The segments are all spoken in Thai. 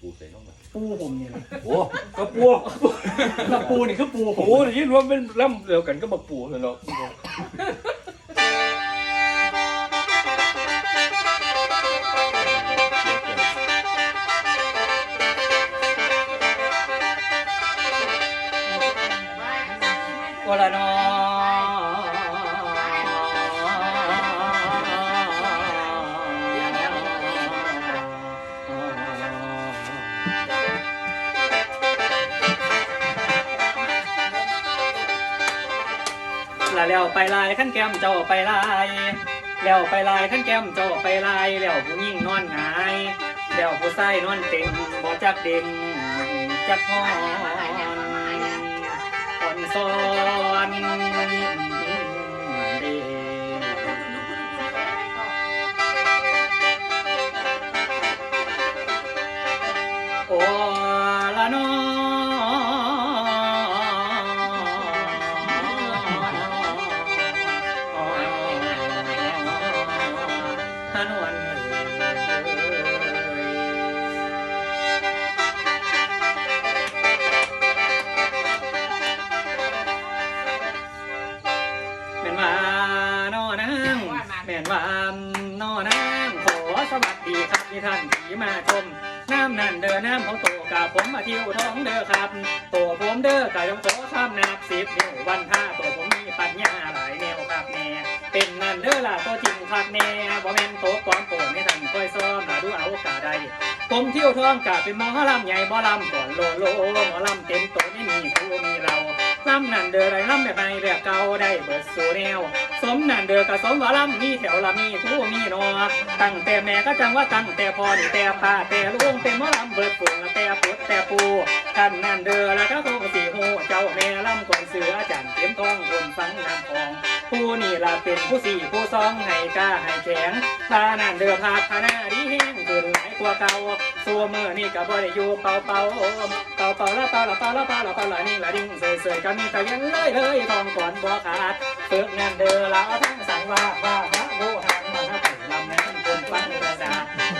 ปูใส่ลงมาปูผมเนี่ยโอ้กระปูแล้วปูนี่คือปูผมปูนี่รวมเป็นลำเดียวกันก็มาปูเลยเนาะโอละนอ ละแล้วไปลายขั้นแก้มเจ้าไปลายแล้วไปลายขั้นแก้มเจ้าไปลายแล้วผู้ยิ่งนอนหงายแล้วผู้ใส่นอนเต็งบ่จักเด่นจักหอนอ่อนซ้อน สวัสดีครับที่ท่านที่มาชม น้ำนั่นเด้อน้ำของโตกับผมมาทิวท้องเด้อครับ โตผมเด้อกับยงโตข้ามนับสิบนิ้ววันท่าโตผมมีปัญญาหลายแนวครับแน่เป็นนั่นเด้อล่ะโตจริงครับแน่บ่แม่นโตปลอมโปนให้ท่านคอยซ้อมล่ะดูเอากาได้ผมเที่ยวท้องกะเป็นหมอลำใหญ่หมอลำก่อนโลโลหมอลำเต็มโตไม่มีผู้มีเรา ลำนั่นเด้อไรลำแบบไหนแบบเก่าได้เบิดสู่แนว สมนั่นเด้อกับสมว่าลำมีแถวละมีผู้มีนอตั้งแต่แม่ก็จังว่าตั้งแต่พ่อนี่แต่ป้าแต่ลุงเป็นมอลำเบิดปุ่นแต่ปุดแต่ปูท่านนั่นเด้อแล้วก็คงสีหูเจ้าแม่ลำก่อนเสืออาจันเต็มทองคนฟังน้ำพอง ผู้นี่ละเป็นผู้สี่ผู้สองให้กล้าให้แข็งพานั่นเด้อพาพาหน้าดีแห้งขึ้นหลายกว่าเก่า สัวมือนี่ก็บ่ได้อยู่เป่าเป่าเป่าเป่าละเป่าละเป่าละเป่าละเป่าละนี่ละดิ้งเสยเสยก็มีแต่ยังเลยเลยทองก่อนบ่ขาดฝึกงานเด้อละทั้งสังว่าว่าพระบหังมา นั้นภาษา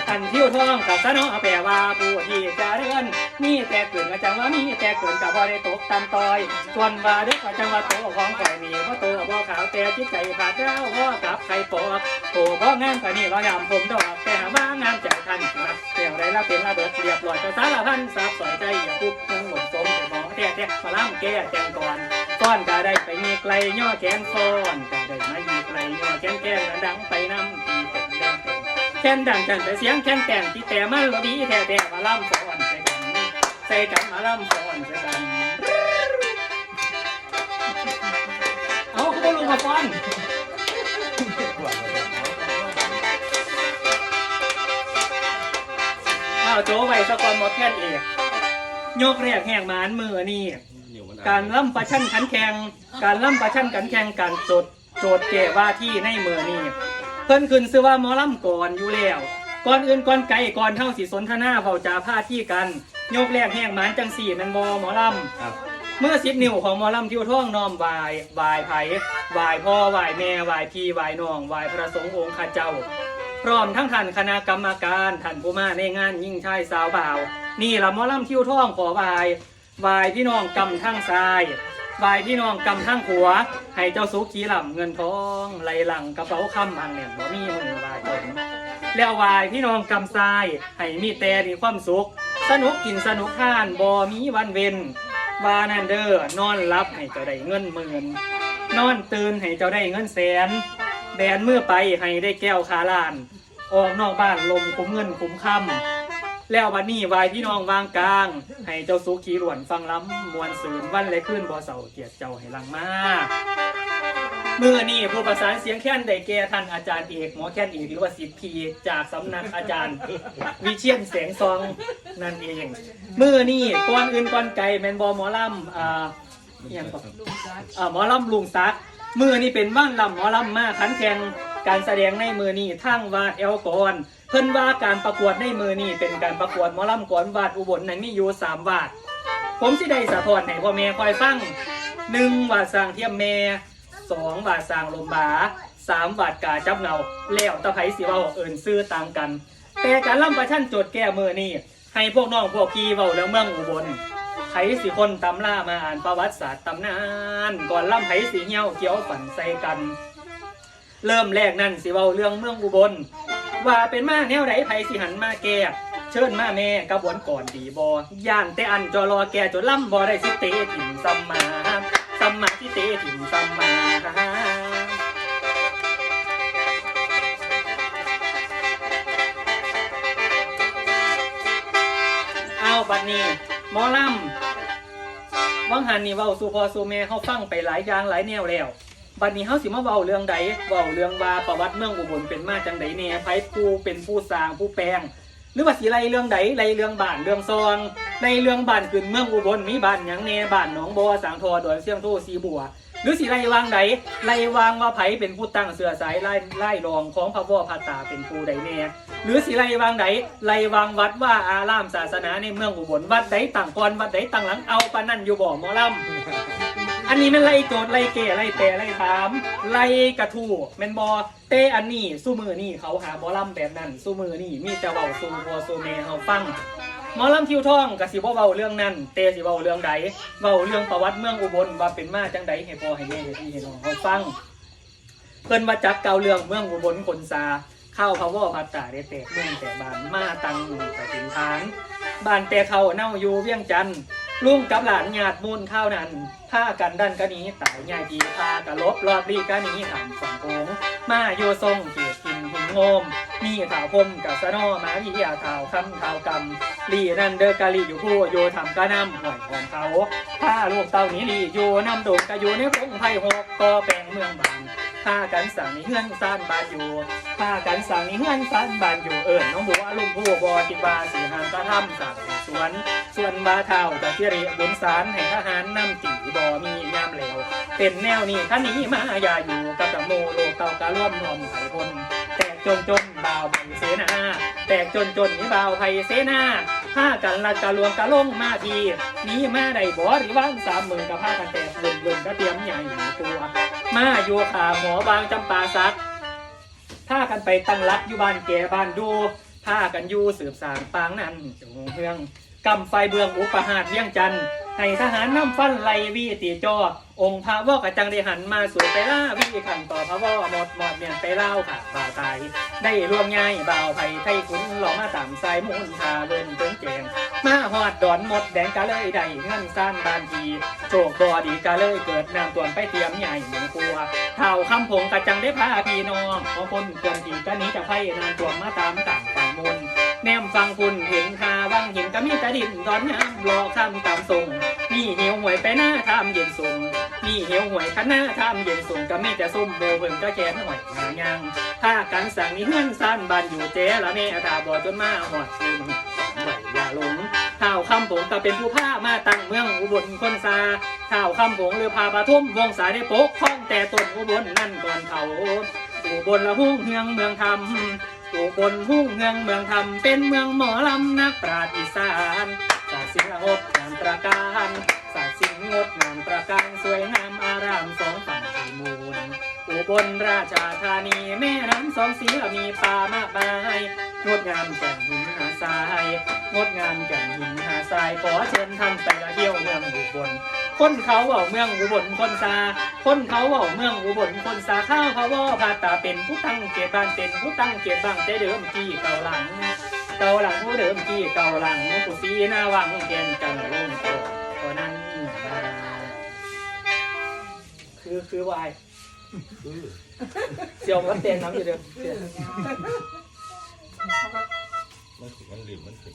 ทันเที่ยวทองกับสะเนาแปลว่าผู้ที่จะเดินมีแต่เกินก็จังว่ามีแต่เกินกับบ่ได้ตกตามต่อยส่วนว่าเด็กก็จังว่าโตของข่อยนี่เพราะโตบ่ขาวแต่จิตใจขาดเจ้าพ่อกับใครปอกโตบ่งามกว่านี่เรายำผมดอกแต่หาว่างามใจท่านครับเที่ยวใดละเป็นระเบิดเรียบร้อยก็สารพันสับสอยใจอย่าทุกข์ทั้งหมดสมแต่หมอแท้แท้มาล่ำแก้แจงก่อนก้อนก็ได้ไปมีไกลย่อแขนซ้อน แค้นดังจังแต่เสียงแค้นแต่งที่แต่มันบ่ดีแท้แท้มาล่ำฟ้อนใส่กันใส่กันมาล่ำฟ้อนใส่กันเอาเขาบอกลงมาฟันเอาโจไว้สะกอนหมดแค่นเอกยกแรกแห่งหมานมือนี่การล่ำประชันขันแข่งการล่ำประชันขันแข่งการจดโจทย์แก่ว่าที่ในมือนี่ พิ่นขึ้นซื้อว่าหมอล่ำก่อนอยู่แล้วก่อนอื่นก่อนไก่ก่อนเท่าสีสนทนาเฝ้าจาผ้าที่กัน ยกแรกแห่งหมานจังสี่แมันบอหมอล่ำครับเมื่อสิบนิ้วของหมอลำทิวท่องน้อมวายวายไผ่วายพ่อวายแม่วายพี่วายน้องวายพระสงฆ์องค์ข้าเจ้า พร้อมทั้งท่านคณะกรรมการท่านผู้มาในงานยิ่งชายสาวบ่าว นี่ละหมอลำทิวท่องขอวายวายพี่น้องกำทั้งซ้าย วายพี่น้องกำทั้งขัว ให้เจ้าสุขีหล่ำเงินทองไหลหลังกระเป๋าคำอังเนี่ยบ่มีมือวายจนแล้ววายพี่น้องกำทรายให้มีแต่มีความสุข สนุกกินสนุกทานบ่มีวันเว้นวานันเดอร์นอนรับให้เจ้าได้เงินหมื่นนอนตื่นให้เจ้าได้เงินแสนแดนเมื่อไปให้ได้แก้วคาลาน ออกนอกบ้านลมคุ้มเงินคุ้มคำ แล้ววันนี้วายพี่น้องวางกลาง ให้เจ้าสุขีหลวนฟังล้ำมวนสืนวันและขึ้นบ่เสาเกียรติเจ้าให้ลังมาเมื่อนี่ผู้ประสานเสียงแค้นได้แก่ท่านอาจารย์เอกหมอแค้นเอกหรือว่าสิทธีจากสำนักอาจารย์ วิเชียนแสงซองนั่นเองเมื่อนี่ก่อนอื่นก่อนไก่แมนบอหมอลำอ่าอหยังก่อนอ่าหมอลำลุงซักมื่อนี่เป็นว่านลำหมอลำมาขันแข่ง การแสดงในมือนี่ทั้งวาดเอลกอนเพิ่นว่าการประกวดในมือนี่เป็นการประกวดมอลำก่อนวาดอุบลนั้นมีอยู่สามวาด ผมสิได้สะท้อนให้พ่อแม่คอยฟังหนึ่งวาดสร้างเทียมแม่สองวาดสร้างลมบาสามวาดกาจับเงาแล้วตะไคร้สิเว่าเอินซื้อต่างกัน แต่การล่ำประชันโจทย์แก้มือนี่ให้พวกน้องพวกพี่เว้าเรื่องเมืองอุบลไผสิคนตำล่ามาอ่านประวัติศาสตร์ตำนาน ก่อนล่ำไผสีเหี่ยวเกี่ยวฝันใส่กัน เริ่มแรกนั่นสิเว้าเรื่องเมืองอุบล ว่าเป็นมาแนวไหนไผสิหันมาแก่เชิญมาแม่กระบวนก่อนดีบอย่านแต่อันจอรอแก่จนล่ำบอได้สิเตถิ่มซัมมาซัมมาสิเตถิ่มซัมมาเอาบัดนี้หมอลำวังหันนี่เว้าสู่พอสู่แม่เขาฟังไปหลายอย่างหลายแนวแล้ว บัดนี้เขาสิมาเว้าเรื่องใดเว้าเรื่องว่าประวัติเมืองอุบลเป็นมาจังใดแน่ไผผู้เป็นผู้สร้างผู้แปลง หรือว่าสิไล่เรื่องใดไล่เรื่องบ้านเรื่องซองในเรื่องบ้านขึ้นเมืองอุบลมีบ้านหยังแน่บ้านหนองบัวสังทอดอยเสียงโทสีบัว หรือสิไล่วางใดไล่วางว่าไผเป็นผู้ตั้งเสือสายไล่ไล่รองของพระว่อพระตาเป็นผู้ใดแน่หรือสิไล่วางใดไล่วางวัดว่าอารามศาสนาในเมืองอุบลวัดใดต่างกอนวัดใดต่างหลังเอาปานนั่นอยู่บ่หมอลำ อันนี้แมันไล่โจทย์ไล่เกไล่แปรไล่ถามไล่กระทู้แม่นบอเตอันนี้สู้มือนี่เขาหาหมอลำแบบนั้นสู้มือนี่มีแต่เว้าสู้บัวสู้เมเฮาฟังหมอลำทิวท่องก็สิบ่เว้าเรื่องนั้นเตสิเว้าเรื่องใดเว้าเรื่องประวัติเมืองอุบลว่าเป็นมาจังใดให้พ่อให้แม่ให้พี่ให้น้องเฮาฟังเพิ่นมาจักเกาเรื่องเมืองอุบลคนซาเข้าพะว่อพัตตาได้แตกเมืองแต่บานมาตังกระถินทาน บ้านแต่เขาเน่าอยู่เวียงจันทน์ ลุงกับหลานญาติมูลข้าวนั้นผ้ากันดันกะนี้ตายใหญ่ดีพากะลบรอบรีกะนี้ทำฝั่งโขงมาโยทรงเกียรติกินหินโงม มีข่าวพมกับสะนอมาวิยาข่าวคำข่าวกำลีนันเดอกะลีอยู่ผู้โยทำกะน้ำห่วยหอนเขาผ้าลูกเต้านี้ลีอยู่น้ำโดงกะอยู่ในพงไผ่หกก็แปลงเมืองบานพากันสั่งนี่เฮือนซานบานอยู่ พากันสั่งนี่เฮือนซานบานอยู่เอิญน้องบัวลุงผู้บอคิดบาสีหางกระทำสั่งสวนส่วนบาเท่าตะเกียริบุญสารแห่งทหารนำตีบอมียามเหลวเป็นแนวนี้ขันนี้มาอย่าอยู่กับตะโมโลกเก่าการ่วมรวมไผ่พลแตกจนจนบ่าวไผ่เสนาแตกจนจนนี่บ่าวไผ่เสนาพากันละกะลวงกะลงมาทีนี้มาได้บ่หรือว่างสามหมื่นกับพากันแตกลุ่นลุ่นก็เตรียมใหญ่ตัวมาอยู่ขาหมอบางจำปาสัก พากันไปตั้งรักอยู่บ้านแก่บ้านดูพากันอยู่สืบสารปางนั้นจงเฮืองกำไฟเบืองอุปหาดเวียงจันทร์ ให้ทหารน้ำฟันไล่วีตีจอ องค์พระว่อกระจังได้หันมาสู่ไปล่าวีขันต่อพระว่อหมดหมดเมียนไปเล่าค่ะบ่าตาย ได้รวมง่ายบ่าวไผ่ไทยขุนหล่อมาตามสายมูลทาเลินเติงแจงมาหอดดอนหมดแดงกะเลยได้เงินซ่านบานทีโชคบอดีกะเลยเกิดน้ำตวนไปเตรียมใหญ่เหมือนกลัวเท่าคำพงกระจังได้พาพี่น้องของคนเกินทีก็หนี้จะไพ่นานตัวมาตามต่างฝั่งมนแนมฟังคุณเห็นคาวังเห็นก็มีแต่ดินดอนน้ำรอคำตามส่ง มีเหวหวยไปหน้าทำเย็นสุ่มมีเหวหวยขันหน้าทำเย็นสุ่มก็มีแต่ซุ่มโบเบิ่งก็แกนหวยหางยังถ้ากันสั่งนี่เฮือนซ่านบานอยู่เจ๊ละแม่ตาบอดจนมาหอดซุ่มไหวอย่าหลงเท่าคำผงก็เป็นผู้พามาตั้งเมืองอุบลคนซาเท่าคำผงหรือพาปะทุ่มวงสายได้ปกข้องแต่ต้นอุบลนั่นก่อนเขาอุบลละหุ่งเฮืองเมืองธรรมอุบลหุ่งเฮืองเมืองธรรมเป็นเมืองหมอลำนักปราชญ์อีสาน สตร์ศิลป์งดงามตระการศาสตร์ศิลป์งดงามตระการสวยงามอารามสองฝั่งสีมูลอุบลราชธานีแม่น้ำสองสีมีป่ามากมายงดงามแก่หินหาทรายงดงามแก่หินหาทรายขอเชิญท่านไปเที่ยวเมืองอุบลคนเขาเว่าเมืองอุบลคนซาคนเขาเว่าเมืองอุบลคนซาข้าวเขาว่าพาตาเป็นผู้ตั้งเกียรติบ้านเป็นผู้ตั้งเกียรติบ้างแต่เดิมที่เก่าหลังเก่าหลังผู้เดิ เก่าหลังผู้สีหน้าวังเพียนจันลงโตเท่านั้นมาคือคือวายเสียวมันเต้นน้ำอยู่เดียว มันขึ้นมันหลิมมันขึ้น